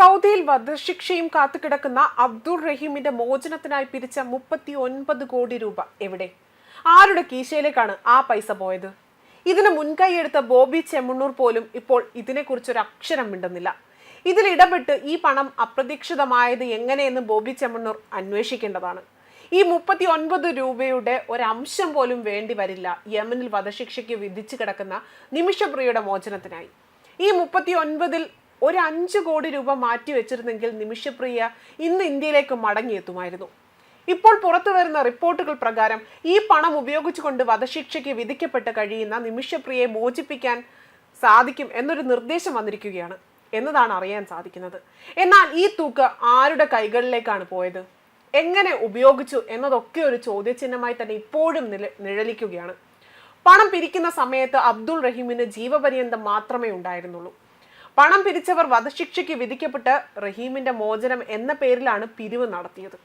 സൗദിയിൽ വധശിക്ഷയും കാത്തുകിടക്കുന്ന അബ്ദുൾ റഹീമിന്റെ മോചനത്തിനായി പിരിച്ച മുപ്പത്തി ഒൻപത് കോടി രൂപ എവിടെ? ആരുടെ കീശയിലേക്കാണ് ആ പൈസ പോയത്? ഇതിന് മുൻകൈയെടുത്ത ബോബി ചെമ്മണ്ണൂർ പോലും ഇപ്പോൾ ഇതിനെക്കുറിച്ചൊരു അക്ഷരം മിണ്ടുന്നില്ല. ഇതിൽ ഇടപെട്ട് ഈ പണം അപ്രതീക്ഷിതമായത് എങ്ങനെയെന്ന് ബോബി ചെമ്മണ്ണൂർ അന്വേഷിക്കേണ്ടതാണ്. ഈ മുപ്പത്തി ഒൻപത് രൂപയുടെ ഒരംശം പോലും വേണ്ടി വരില്ല യമനിൽ വധശിക്ഷയ്ക്ക് വിധിച്ചു കിടക്കുന്ന നിമിഷപ്രിയയുടെ മോചനത്തിനായി. ഈ മുപ്പത്തി ഒൻപതിൽ ഒരു അഞ്ച് കോടി രൂപ മാറ്റി വെച്ചിരുന്നെങ്കിൽ നിമിഷപ്രിയ ഇന്ന് ഇന്ത്യയിലേക്ക് മടങ്ങിയെത്തുമായിരുന്നു. ഇപ്പോൾ പുറത്തു വരുന്ന റിപ്പോർട്ടുകൾ പ്രകാരം ഈ പണം ഉപയോഗിച്ചുകൊണ്ട് വധശിക്ഷയ്ക്ക് വിധിക്കപ്പെട്ട് കഴിയുന്ന നിമിഷപ്രിയയെ മോചിപ്പിക്കാൻ സാധിക്കും എന്നൊരു നിർദ്ദേശം വന്നിരിക്കുകയാണ് എന്നതാണ് അറിയാൻ സാധിക്കുന്നത്. എന്നാൽ ഈ തുക ആരുടെ കൈകളിലേക്കാണ് പോയത്? എങ്ങനെ ഉപയോഗിച്ചു എന്നതൊക്കെ ഒരു ചോദ്യചിഹ്നമായി തന്നെ ഇപ്പോഴും നില നിഴലിക്കുകയാണ്. പണം പിരിക്കുന്ന സമയത്ത് അബ്ദുൾ റഹീമിന് ജീവപര്യന്തം മാത്രമേ ഉണ്ടായിരുന്നുള്ളൂ. പണം പിരിച്ചവർ വധശിക്ഷയ്ക്ക് വിധിക്കപ്പെട്ട് റഹീമിന്റെ മോചനം എന്ന പേരിലാണ് പിരിവ് നടത്തിയത്.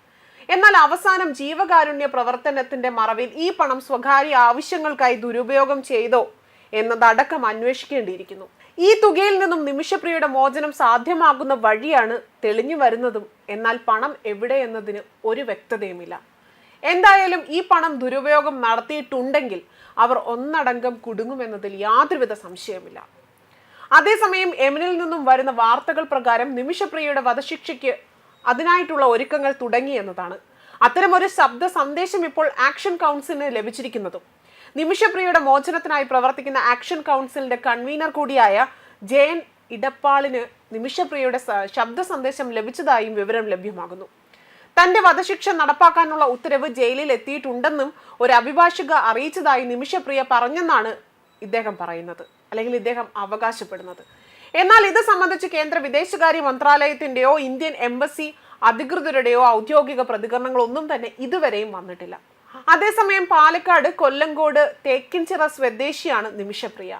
എന്നാൽ അവസാനം ജീവകാരുണ്യ പ്രവർത്തനത്തിന്റെ മറവിൽ ഈ പണം സ്വകാര്യ ആവശ്യങ്ങൾക്കായി ദുരുപയോഗം ചെയ്തോ എന്നതടക്കം അന്വേഷിക്കേണ്ടിയിരിക്കുന്നു. ഈ തുകയിൽ നിന്നും നിമിഷപ്രിയയുടെ മോചനം സാധ്യമാകുന്ന വഴിയാണ് തെളിഞ്ഞു വരുന്നതും എന്നാൽ പണം എവിടെ എന്നതിന് ഒരു വ്യക്തതയുമില്ല. എന്തായാലും ഈ പണം ദുരുപയോഗം നടത്തിയിട്ടുണ്ടെങ്കിൽ അവർ ഒന്നടങ്കം കുടുങ്ങുമെന്നതിൽ യാതൊരുവിധ സംശയമില്ല അതേസമയം എമിനിൽ നിന്നും വരുന്ന വാർത്തകൾ പ്രകാരം നിമിഷപ്രിയയുടെ വധശിക്ഷയ്ക്ക് അതിനായിട്ടുള്ള ഒരുക്കങ്ങൾ തുടങ്ങി എന്നതാണ്. അത്തരമൊരു ശബ്ദ സന്ദേശം ഇപ്പോൾ ആക്ഷൻ കൗൺസിലിന് ലഭിച്ചിരിക്കുന്നതും. നിമിഷപ്രിയയുടെ മോചനത്തിനായി പ്രവർത്തിക്കുന്ന ആക്ഷൻ കൗൺസിലിന്റെ കൺവീനർ കൂടിയായ ജയൻ ഇടപ്പാളിന് നിമിഷപ്രിയയുടെ ശബ്ദ സന്ദേശം ലഭിച്ചതായും വിവരം ലഭ്യമാകുന്നു. തന്റെ വധശിക്ഷ നടപ്പാക്കാനുള്ള ഉത്തരവ് ജയിലിൽ എത്തിയിട്ടുണ്ടെന്നും ഒരു അഭിഭാഷക അറിയിച്ചതായി നിമിഷപ്രിയ പറഞ്ഞെന്നാണ് ഇദ്ദേഹം പറയുന്നത് അല്ലെങ്കിൽ ഇദ്ദേഹം അവകാശപ്പെടുന്നത്. എന്നാൽ ഇത് സംബന്ധിച്ച് കേന്ദ്ര വിദേശകാര്യ മന്ത്രാലയത്തിന്റെയോ ഇന്ത്യൻ എംബസി അധികൃതരുടെയോ ഔദ്യോഗിക പ്രതികരണങ്ങളൊന്നും തന്നെ ഇതുവരെയും വന്നിട്ടില്ല. അതേസമയം പാലക്കാട് കൊല്ലങ്കോട് തേക്കിൻചിറ സ്വദേശിയാണ് നിമിഷപ്രിയ.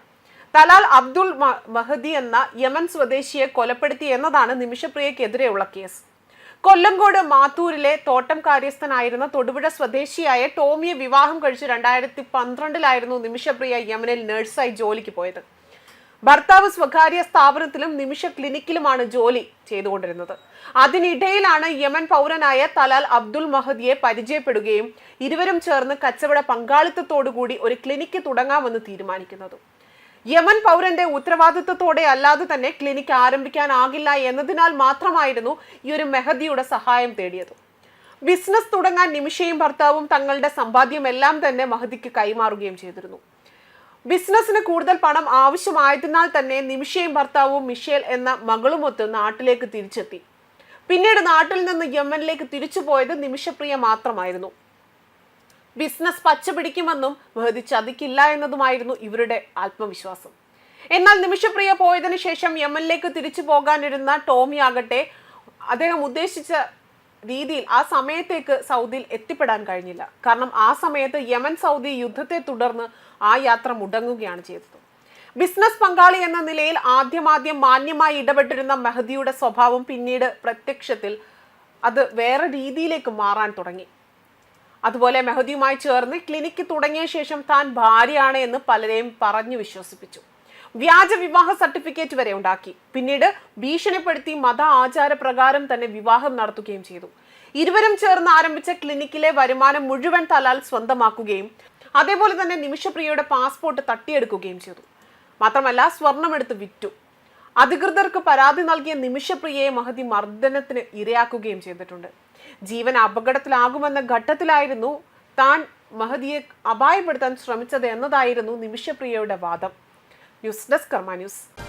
തലാൽ അബ്ദുൾ മഹദി എന്ന യമൻ സ്വദേശിയെ കൊലപ്പെടുത്തി എന്നതാണ് നിമിഷപ്രിയക്കെതിരെയുള്ള കേസ്. കൊല്ലങ്കോട് മാത്തൂരിലെ തോട്ടം കാര്യസ്ഥനായിരുന്ന തൊടുപുഴ സ്വദേശിയായ ടോമിയെ വിവാഹം കഴിച്ച് രണ്ടായിരത്തി പന്ത്രണ്ടിലായിരുന്നു നിമിഷപ്രിയ യമനിൽ നഴ്സായി ജോലിക്ക് പോയത്. ഭർത്താവ് സ്വകാര്യ സ്ഥാപനത്തിലും നിമിഷ ക്ലിനിക്കിലുമാണ് ജോലി ചെയ്തുകൊണ്ടിരുന്നത്. അതിനിടയിലാണ് യമൻ പൗരനായ തലാൽ അബ്ദുൽ മഹദിയെ പരിചയപ്പെടുകയും ഇരുവരും ചേർന്ന് കച്ചവട പങ്കാളിത്തത്തോടുകൂടി ഒരു ക്ലിനിക്ക് തുടങ്ങാമെന്ന് തീരുമാനിക്കുന്നത്. യമൻ പൗരന്റെ ഉത്തരവാദിത്വത്തോടെ അല്ലാതെ തന്നെ ക്ലിനിക്ക് ആരംഭിക്കാനാകില്ല എന്നതിനാൽ മാത്രമായിരുന്നു ഈ ഒരു മെഹദിയുടെ സഹായം തേടിയത്. ബിസിനസ് തുടങ്ങാൻ നിമിഷയും ഭർത്താവും തങ്ങളുടെ സമ്പാദ്യം എല്ലാം തന്നെ മഹദിക്ക് കൈമാറുകയും ചെയ്തിരുന്നു. ബിസിനസ്സിന് കൂടുതൽ പണം ആവശ്യമായതിനാൽ തന്നെ നിമിഷയും ഭർത്താവും മിഷേൽ എന്ന മകളുമൊത്ത് നാട്ടിലേക്ക് തിരിച്ചെത്തി. പിന്നീട് നാട്ടിൽ നിന്ന് യമനിലേക്ക് തിരിച്ചു പോയത് നിമിഷപ്രിയ മാത്രമായിരുന്നു. ബിസിനസ് പച്ചപിടിക്കുമെന്നും മെഹദി ചതിക്കില്ല എന്നതുമായിരുന്നു ഇവരുടെ ആത്മവിശ്വാസം. എന്നാൽ നിമിഷപ്രിയ പോയതിനു ശേഷം യമനിലേക്ക് തിരിച്ചു പോകാനിരുന്ന ടോമി ആകട്ടെ അദ്ദേഹം ഉദ്ദേശിച്ച രീതിയിൽ ആ സമയത്തേക്ക് സൗദിയിൽ എത്തിപ്പെടാൻ കഴിഞ്ഞില്ല. കാരണം ആ സമയത്ത് യമൻ സൗദി യുദ്ധത്തെ തുടർന്ന് ആ യാത്ര മുടങ്ങുകയാണ് ചെയ്തത്. ബിസിനസ് പങ്കാളി എന്ന നിലയിൽ ആദ്യമാദ്യം മാന്യമായി ഇടപെട്ടിരുന്ന മെഹദിയുടെ സ്വഭാവം പിന്നീട് പ്രത്യക്ഷത്തിൽ അത് വേറെ രീതിയിലേക്ക് മാറാൻ തുടങ്ങി. അതുപോലെ മെഹദിയുമായി ചേർന്ന് ക്ലിനിക്ക് തുടങ്ങിയ ശേഷം താൻ ഭാര്യയാണ് എന്ന് പലരെയും പറഞ്ഞു വിശ്വസിപ്പിച്ചു. വ്യാജ വിവാഹ സർട്ടിഫിക്കറ്റ് വരെ ഉണ്ടാക്കി. പിന്നീട് ഭീഷണിപ്പെടുത്തി മത ആചാര പ്രകാരം തന്നെ വിവാഹം നടത്തുകയും ചെയ്തു. ഇരുവരും ചേർന്ന് ആരംഭിച്ച ക്ലിനിക്കിലെ വരുമാനം മുഴുവൻ തലാൽ സ്വന്തമാക്കുകയും അതേപോലെ തന്നെ നിമിഷപ്രിയയുടെ പാസ്പോർട്ട് തട്ടിയെടുക്കുകയും ചെയ്തു. മാത്രമല്ല സ്വർണമെടുത്ത് വിറ്റു. അധികൃതർക്ക് പരാതി നൽകിയ നിമിഷപ്രിയയെ മഹതി മർദ്ദനത്തിന് ഇരയാക്കുകയും ചെയ്തിട്ടുണ്ട്. ജീവൻ അപകടത്തിലാകുമെന്ന ഘട്ടത്തിലായിരുന്നു താൻ മഹദിയെ അപായപ്പെടുത്താൻ ശ്രമിച്ചത് എന്നതായിരുന്നു നിമിഷപ്രിയയുടെ വാദം. News desk Karma news.